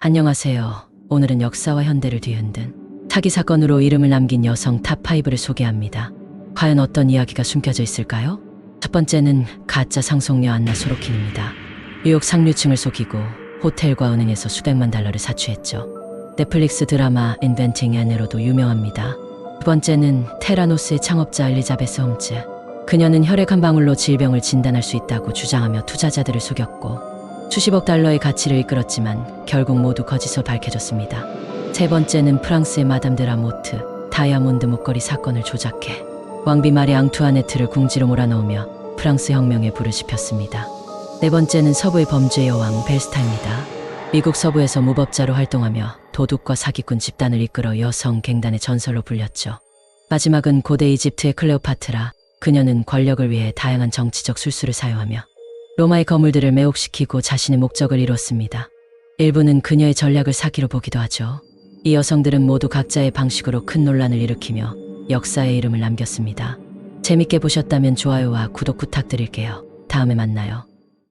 안녕하세요. 오늘은 역사와 현대를 뒤흔든 사기 사건으로 이름을 남긴 여성 탑5를 소개합니다. 과연 어떤 이야기가 숨겨져 있을까요? 첫 번째는 가짜 상속녀 안나 소로킨입니다. 뉴욕 상류층을 속이고 호텔과 은행에서 수백만 달러를 사취했죠. 넷플릭스 드라마 인벤팅 앤으로도 유명합니다. 두 번째는 테라노스의 창업자 엘리자베스 홈즈. 그녀는 혈액 한 방울로 질병을 진단할 수 있다고 주장하며 투자자들을 속였고 수십억 달러의 가치를 이끌었지만 결국 모두 거짓으로 밝혀졌습니다. 세 번째는 프랑스의 마담 드라모트 다이아몬드 목걸이 사건을 조작해 왕비 마리 앙투아네트를 궁지로 몰아넣으며 프랑스 혁명에 불을 지폈습니다. 네 번째는 서부의 범죄 여왕 벨스타입니다. 미국 서부에서 무법자로 활동하며 도둑과 사기꾼 집단을 이끌어 여성 갱단의 전설로 불렸죠. 마지막은 고대 이집트의 클레오파트라 그녀는 권력을 위해 다양한 정치적 술수를 사용하며 로마의 거물들을 매혹시키고 자신의 목적을 이뤘습니다. 일부는 그녀의 전략을 사기로 보기도 하죠. 이 여성들은 모두 각자의 방식으로 큰 논란을 일으키며 역사의 이름을 남겼습니다. 재밌게 보셨다면 좋아요와 구독 부탁드릴게요. 다음에 만나요.